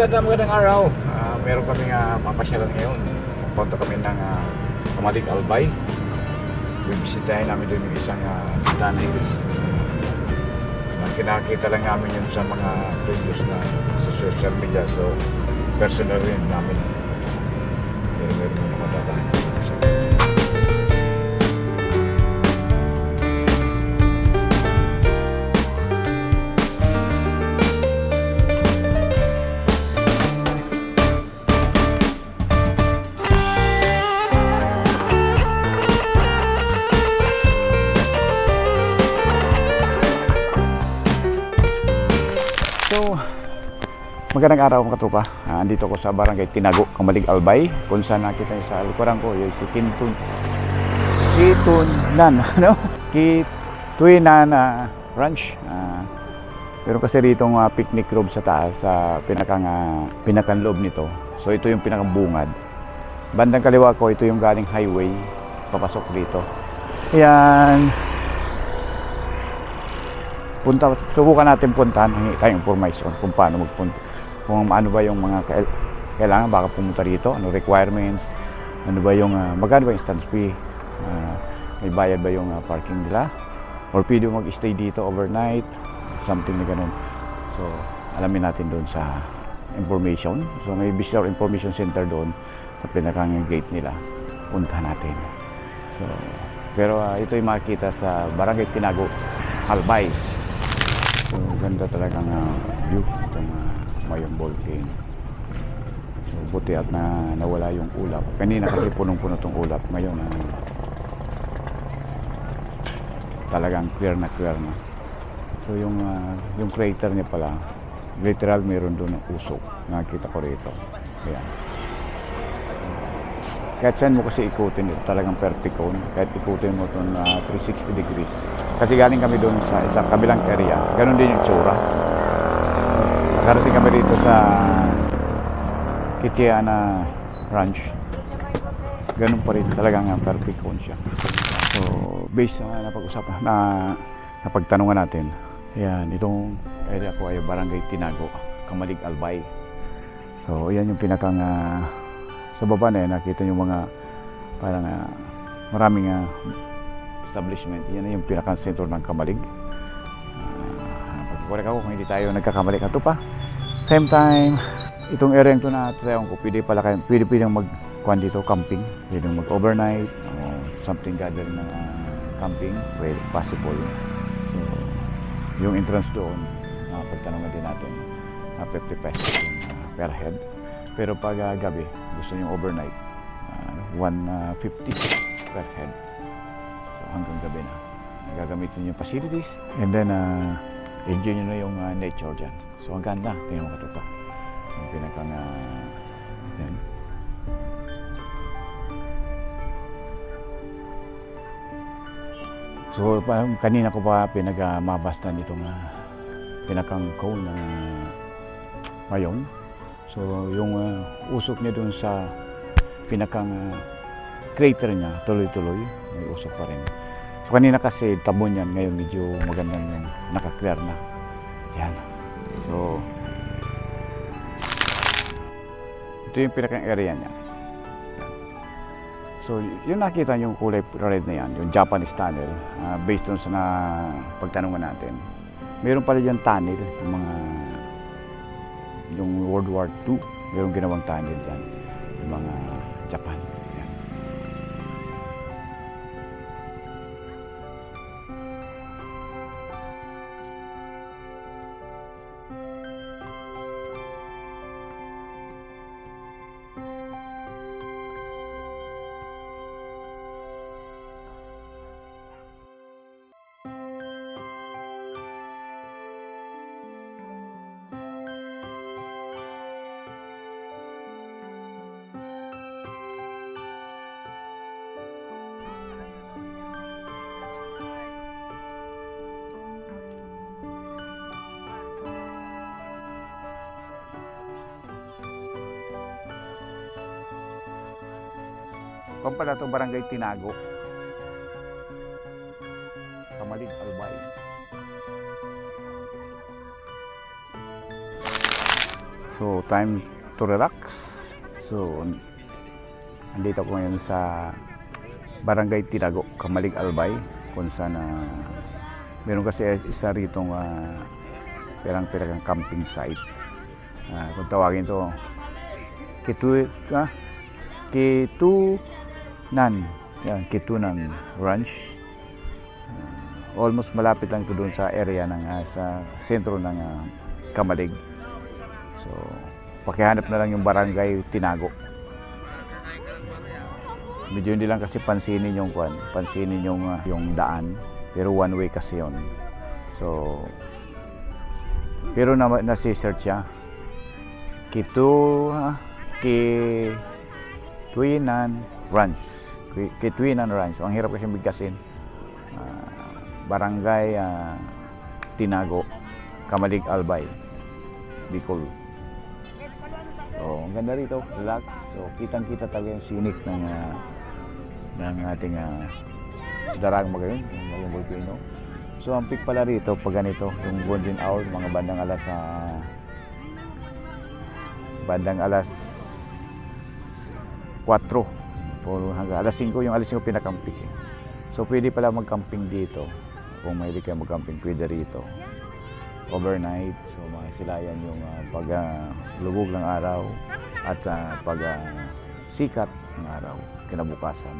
magandang magandang araw. Ah, meron kami nga papasyalan ngayon. Punta kami ng uh, Kamalig Albay. Bibisitahin namin doon yung isang uh, Dan Hills. Uh, kinakita lang namin yun sa mga previous na sa social media. So, personal rin namin. Pero meron naman dadaan. Magandang araw mga katupa. Ah, andito ko sa barangay Tinago, Kamalig Albay. Kung saan nakita niyo sa likuran ko, yung si Kintun. Kitunan, ano? Kituinan ah, Ranch. Ah, pero kasi rito uh, picnic room sa taas, sa pinakang, uh, pinakang loob nito. So ito yung pinakang bungad. Bandang kaliwa ko, ito yung galing highway, papasok dito. Ayan, punta subukan natin puntahan hingi tayong information kung paano magpunta kung ano ba yung mga kail- kailangan baka pumunta rito ano requirements ano ba yung ah, magkano ba yung entrance fee Ah, may bayad ba yung ah, parking nila or pwede mag-stay dito overnight something na ganun. So alamin natin doon sa information. So may visitor information center doon sa pinakang gate nila. Puntahan natin. So pero ah, ito yung makikita sa Barangay Tinago Albay. So, ganda talagang uh, view uh, Mayong Volcano. So, buti at na nawala yung ulap. Kanina kasi punong-puno itong ulap. Ngayon, uh, talagang clear na clear na. So, yung, uh, yung crater niya pala, literal meron doon ng usok. Nakita ko rito. Ayan. Kahit saan mo kasi ikutin ito, talagang perfect cone. Kahit ikutin mo ito na 360 degrees. Kasi galing kami doon sa isang kabilang area. Ganon din yung tsura. Nakarating kami dito sa Kitiana Ranch. Ganon pa rin talagang uh, perfect cone siya. So, based sa napag-usapan na napagtanungan natin, yan, itong area ko ay Barangay Tinago, Kamalig Albay. So, yan yung pinakang ah, sa baba na yan, nakita yung mga parang ah, maraming ah, establishment. Yan yung pinaka-center ng Kamalig. Uh, Pagkukulik ako kung hindi tayo nagkakamali. Ito pa. Same time, itong area ito na trayon ko, pwede pala kayo, pwede pwede mag dito, camping. Pwede mag-overnight, o something gathering na camping, well, possible. So, yung entrance doon, uh, pagtanungan din natin, uh, 50 pesos uh, per head. Pero pag uh, gabi, gusto niyo overnight, uh, 150 per head. So hanggang gabi na. Gagamitin yung facilities and then uh, enjoy nyo na yung uh, nature dyan. So ang ganda, tingnan mo katupa. Yung pinakang uh, yan. So parang kanina ko pa pinagmabastan itong uh, pinakang cone ng uh, mayon. So yung uh, usok niya doon sa pinakang uh, crater niya, tuloy-tuloy, may usok pa rin. So kanina kasi tabon yan, ngayon medyo magandang yung naka-clear na. Yan. So, ito yung pinakang area niya. So, yung nakita yung kulay red na yan, yung Japanese tunnel, ah, based on sa na pagtanungan natin, meron pala dyan tunnel, yung mga yung World War II, meron ginawang tunnel dyan, yung mga Kung pala ito barangay Tinago. Kamalig, Albay. So time to relax. So, andito ko ngayon sa Barangay Tinago, Kamalig Albay, kung saan ah, meron kasi isa rito uh, pirang-pirang camping site. Ah, kung tawagin to, Kitu, ah, Kitunan. Yan, Kitunan Ranch. Ah, almost malapit lang ito doon sa area ng ah, sa sentro ng ah, Kamalig. So, pakihanap na lang yung barangay Tinago. Medyo hindi lang kasi pansinin yung kwan, pansinin yung ah, yung daan, pero one way kasi yon. So, pero na nasi-search siya. Kitu ah, Ki Tuinan Ranch. Ki- Kituinan Ranch. Ang hirap kasi bigkasin. Ah, barangay ah, Tinago, Kamalig Albay, Bicol. So, ang ganda rito, relax. So, kitang-kita talaga yung sinik ng ah, ng ating uh, darang magayon, yung volcano. So, ang peak pala rito, pag ganito, yung golden hour, mga bandang alas sa bandang alas 4 puro hanggang alas 5 yung alas 5 pinakampik eh. So pwede pala mag-camping dito. Kung mahilig kayo mag-camping, pwede rito. Overnight. So makasilayan yung ah, pag ah, lubog ng araw at sa pag ah, sikat ng araw, kinabukasan.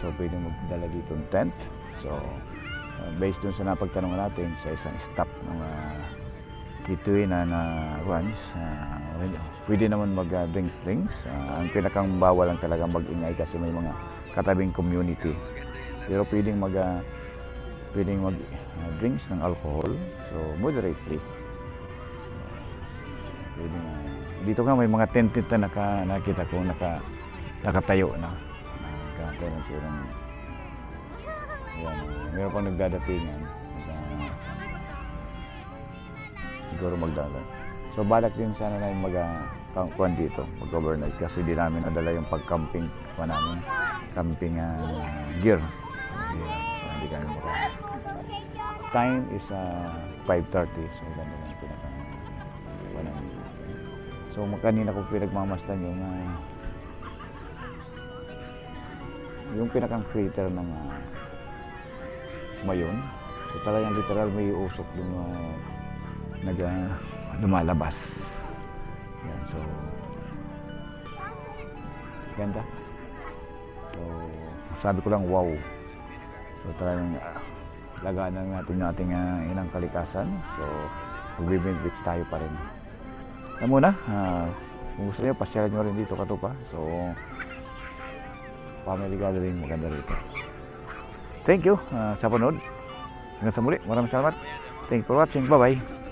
So pwede magdala dito ng tent. So ah, based dun sa napagtanong natin sa isang stop ng uh, Kituin na, na ranch, ah, pwede naman mag-drinks-drinks. ang pinakang bawal lang talaga mag-ingay kasi may mga katabing community. Pero pwedeng mag ah, pwedeng mag ah, drinks ng alcohol, so moderately. So, pwedeng, ah, dito nga may mga tent na naka, nakita ko naka, nakatayo na. Nakatayo na siguro. ng- Yan, ah, meron pang nagdadatingan. Siguro magdala. So balak din sana na mag uh, kuan dito, mag-overnight kasi di namin nadala yung pag-camping pa namin, camping ah, gear. Hindi, so, hindi kami maka. Time is uh, 5.30, so ganda lang pinaka namin. So kanina ko pinagmamasdan yung ah, yung pinakang crater ng uh, mayon. So talagang literal may usok yung uh, nag ah, lumalabas. Yan, so ganda. So sabi ko lang wow. So talagang uh, lagaan lang natin yung ating uh, inang kalikasan. So magbibinbits tayo pa rin. Yan muna, ah, kung gusto niyo, pasyalan nyo rin dito katupa. So, family gathering, maganda rito. Thank you ah, sa panood. Hanggang sa muli, maraming salamat. Thank you for watching. Bye-bye.